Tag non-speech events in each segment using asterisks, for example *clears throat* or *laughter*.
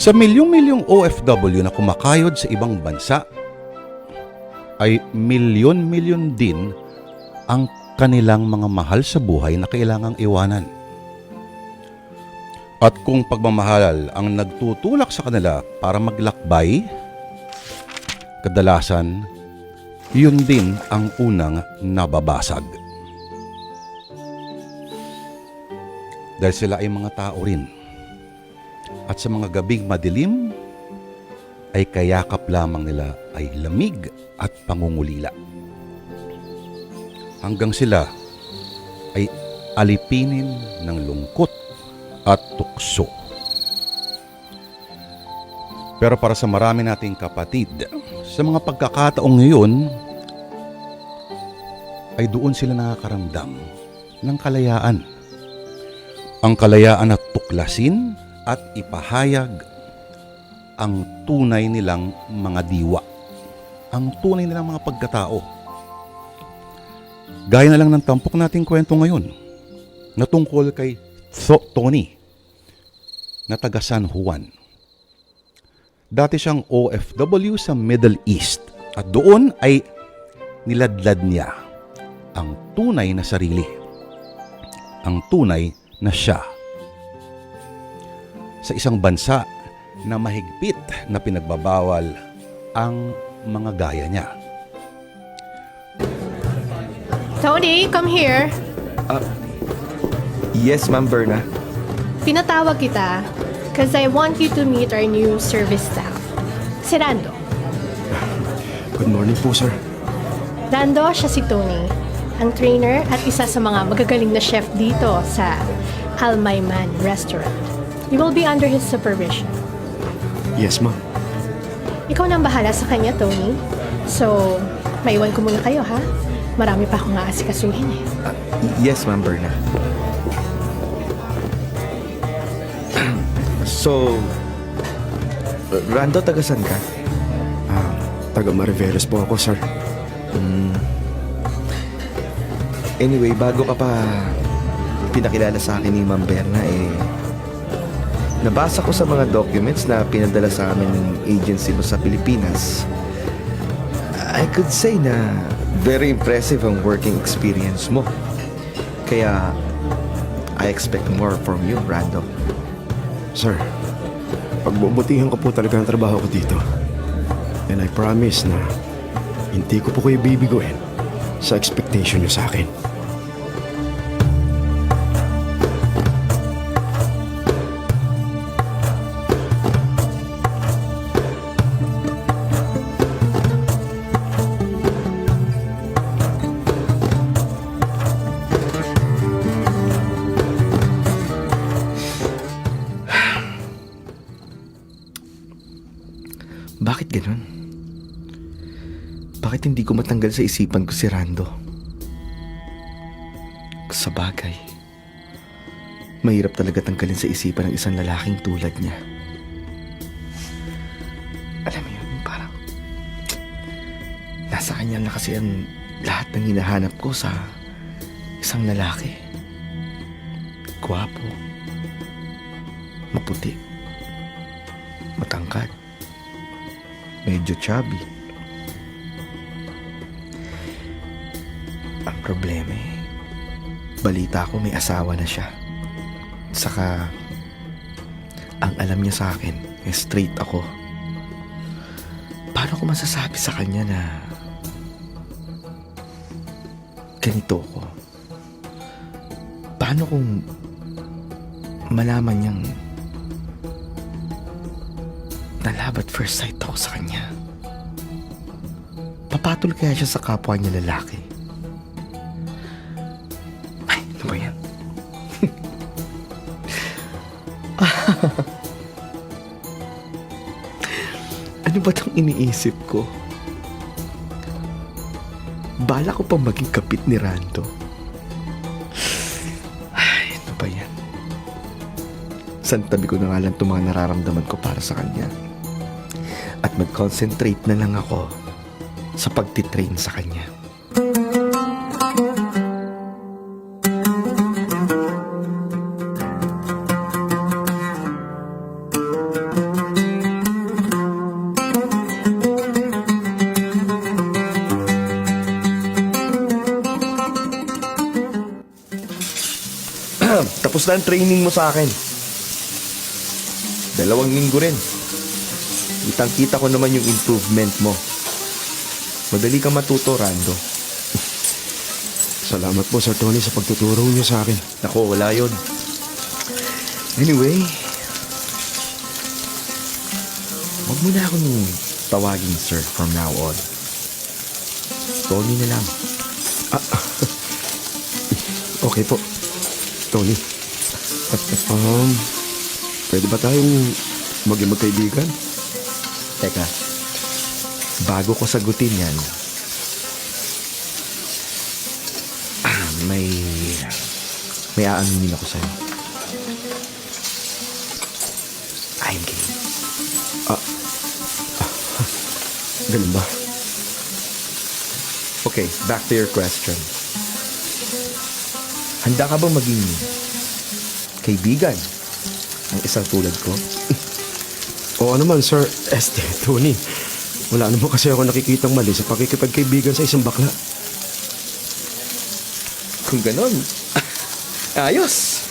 Sa milyong-milyong OFW na kumakayod sa ibang bansa, ay milyon-milyon din ang kanilang mga mahal sa buhay na kailangang iwanan. At kung pagmamahal ang nagtutulak sa kanila para maglakbay, kadalasan, yun din ang unang nababasag. Dahil sila ay mga tao rin. At sa mga gabing madilim, ay kayakap lamang nila ay lamig at pangungulila. Hanggang sila ay alipinin ng lungkot at tukso. Pero para sa marami nating kapatid, sa mga pagkakataong ngayon, ay doon sila nakakaramdam ng kalayaan. Ang kalayaan at tuklasin at ipahayag ang tunay nilang mga diwa. Ang tunay nilang mga pagkatao. Gaya na lang ng tampok nating kwento ngayon na tungkol kay Tho- Tony na taga San Juan. Dati siyang OFW sa Middle East at doon ay niladlad niya ang tunay na sarili. Ang tunay na siya. Sa isang bansa na mahigpit na pinagbabawal ang mga gaya niya. Tony, come here. Yes, Ma'am Berna. Pinatawag kita because I want you to meet our new service staff. Si Rando. Good morning po, sir. Rando, siya si Tony. Ang trainer at isa sa mga magagaling na chef dito sa Almayman Restaurant. You will be under his supervision. Yes, ma'am. Ikaw na ang bahala sa kanya, Tony. So, maiwan ko muna kayo, ha? Marami pa akong aasikasuhin eh. Ah, yes, Ma'am Berna. *clears throat* so, Rando, tagasan ka? Ah, taga Mariveles po ako, sir. Anyway, bago ka pa pinakilala sa akin ni Ma'am Berna, eh, nabasa ko sa mga documents na pinadala sa amin ng agency mo sa Pilipinas. I could say na very impressive ang working experience mo. Kaya, I expect more from you, Rando. Sir, pagbubutihan ko po talaga ang trabaho ko dito. And I promise na hindi ko po kayo bibiguin sa expectation niyo sa akin. Bakit ganun? Bakit hindi ko matanggal sa isipan ko si Rando? Sa bagay, mahirap talaga tanggalin sa isipan ng isang lalaking tulad niya. Alam mo yun, parang nasa kanya na kasi ang lahat ng hinahanap ko sa isang lalaki. Gwapo, maputi, matangkad, medyo chubby. Ang problema eh, balita ko may asawa na siya. Saka, ang alam niya sa akin, eh, straight ako. Paano ko masasabi sa kanya na ganito ko? Paano kung malaman niyang na love at first sight ako sa kanya? Papatol kaya siya sa kapwa niya lalaki? Ay, ano ba yan? *laughs* ano ba itong iniisip ko? Bala ko pa maging kapit ni Rando. Ay, ano ba yan? Santabi ko na nga lang itong mga nararamdaman ko para sa kanya at mag-concentrate na lang ako sa pagtitrain sa kanya. *clears throat* Tapos na ang training mo sa akin. Dalawang linggo rin. Kitang-kita ko naman yung improvement mo. Madali ka matuto, Rando. *laughs* Salamat po, Sir Tony, sa pagtuturo niyo sa akin. Nako, wala yun. Anyway, wag mo na akong tawagin, sir, from now on. Tony na lang. *laughs* Okay po. Tony. *laughs* um, pwede ba tayong maging magkaibigan? Teka, bago ko sagutin yan, ah, may, may aaminin ako sa'yo. I'm gay. *laughs* Ganun ba? Okay, back to your question. Handa ka bang maging kaibigan ng isang tulad ko? *laughs* Oo naman, Sir Este, Tony. Wala naman kasi ako nakikitang mali sa pakikipagkaibigan sa isang bakla. Kung ganon, *laughs* ayos!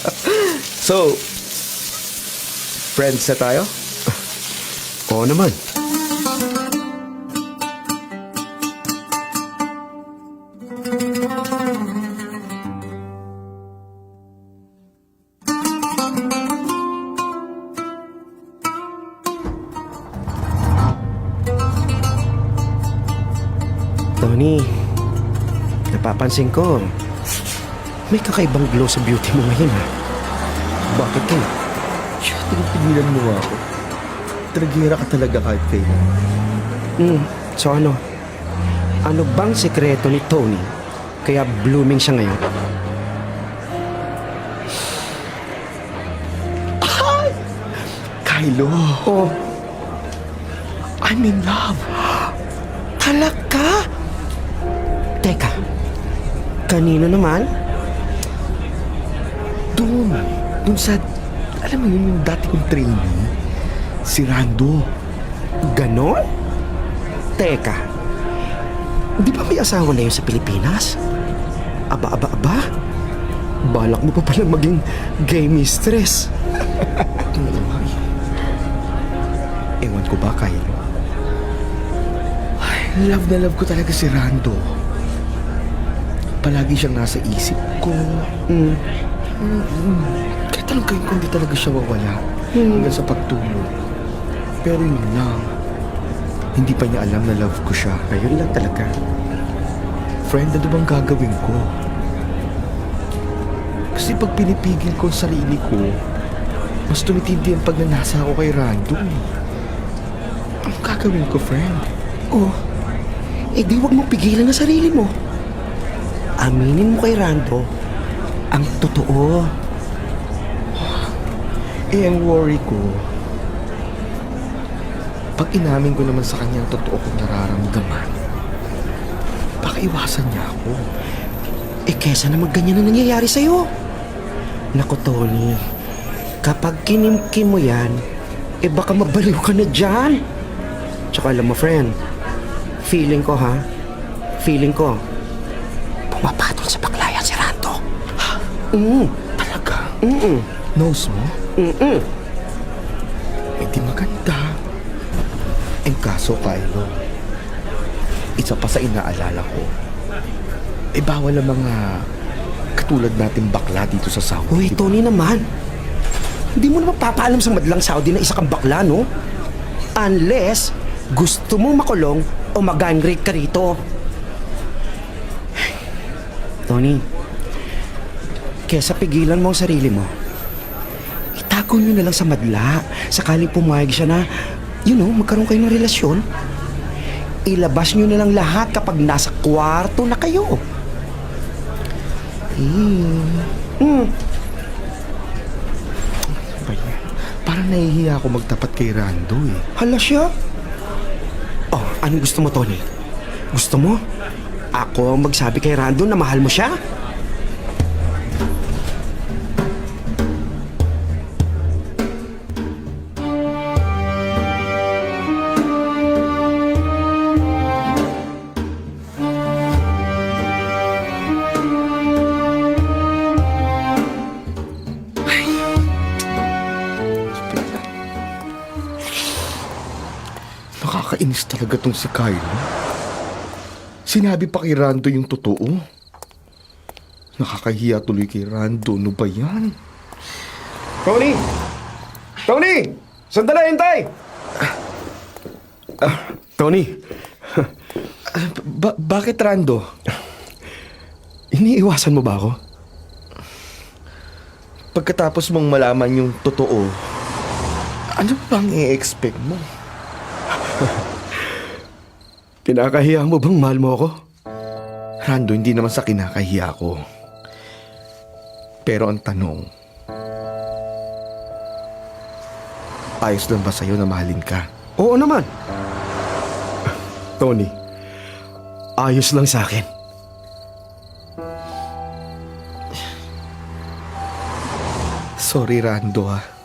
*laughs* so, friends na tayo? Oo naman. Tony, napapansin ko, may kakaibang glow sa beauty mo ngayon ha. Bakit kayo? Siya, tigilan mo nga ako. Tragera ka talaga kahit kailan. Hmm, so ano? Ano bang sekreto ni Tony kaya blooming siya ngayon? Kylo! Oh, I'm in love! talaga? Kanino naman? Doon! Doon sa... Alam mo yun yung dati kong trainee? Si Rando. Ganon? Teka, di ba may asawa na yun sa Pilipinas? Aba, aba, aba? Balak mo pa pala maging gay mistress. *laughs* Ewan ko ba, Kylo? Ay, love na love ko talaga si Rando. Palagi siyang nasa isip ko. Hmm, Kahit anong gawin ko, hindi talaga siya wawala. Hanggang sa pagtulog. Pero yun lang. Hindi pa niya alam na love ko siya. ayun lang talaga. Friend, ano bang gagawin ko? Kasi pag pinipigil ko ang sarili ko, mas tumitindi ang pagnanasa ko kay Rando. Ano gagawin ko, friend? Oh, eh di wag mo pigilan ang sarili mo. Aminin mo kay Rando ang totoo. Eh, ang worry ko, pag inamin ko naman sa kanya ang totoo kong nararamdaman, baka iwasan niya ako. Eh, kesa naman ganyan na nangyayari sa'yo. Naku, Tony. Kapag kinimkim mo yan, eh baka mabaliw ka na dyan. Tsaka alam mo, friend, feeling ko ha, feeling ko, pumapatol sa baklayan si Rando. Mm, Talaga? mm, Nose mo? mm, mm. Eh di maganda. Ang kaso, Kylo, isa pa sa inaalala ko, eh bawal ang mga katulad nating bakla dito sa Saudi. Uy, di ba? Tony naman. Hindi mo naman papaalam sa madlang Saudi na isa kang bakla, no? Unless gusto mo makulong o rape ka rito. Tony, kesa pigilan mo ang sarili mo, itago nyo na lang sa madla. Sakaling pumayag siya na, you know, magkaroon kayo ng relasyon. Ilabas nyo na lang lahat kapag nasa kwarto na kayo. Ba yan? Parang nahihiya ako magtapat kay Rando eh. Hala siya? Oh, anong gusto mo, Tony? Gusto mo? Ako ang magsabi kay Randon na mahal mo siya. Nakakainis talaga tong si Kyle. Sinabi pa kay Rando yung totoo. Nakakahiya tuloy kay Rando. Ano ba yan? Tony! Tony! Sandali, hintay! Tony, Ba- bakit Rando? iniiwasan mo ba ako? Pagkatapos mong malaman yung totoo, ano bang i-expect mo? Kinakahiya mo bang mahal mo ako? Rando, hindi naman sa kinakahiya ko. Pero ang tanong, ayos lang ba sa'yo na mahalin ka? Oo naman. *laughs* Tony, ayos lang sa akin. *sighs* Sorry, Rando ah.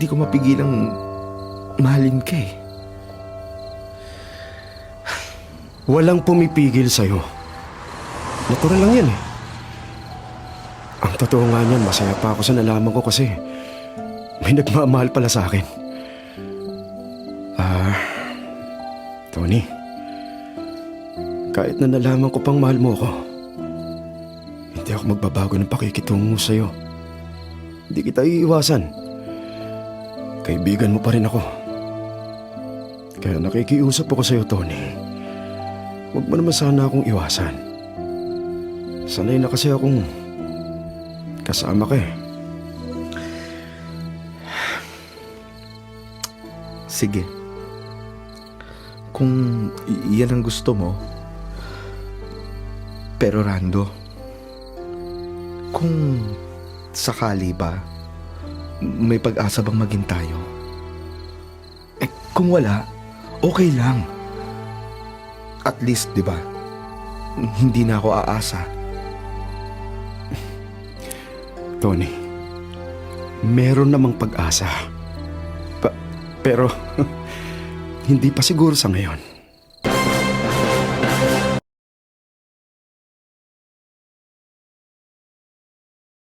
Hindi ko mapigilang mahalin ka eh. Walang pumipigil sa'yo. Natural lang yan eh. Ang totoo nga niyan, masaya pa ako sa nalaman ko kasi may nagmamahal pala sa akin. Ah, Tony, kahit na nalaman ko pang mahal mo ako, hindi ako magbabago ng pakikitungo sa'yo. Hindi kita iiwasan. Kaibigan mo pa rin ako. Kaya nakikiusap ako sa'yo, Tony. Huwag mo naman sana akong iwasan. Sanay na kasi akong kasama ka eh. Sige. Kung yan ang gusto mo. Pero Rando, kung sakali ba, may pag-asa bang maging tayo? Eh, kung wala, okay lang. At least, di ba, hindi na ako aasa. Tony, meron namang pag-asa. Pa- pero, *laughs* hindi pa siguro sa ngayon.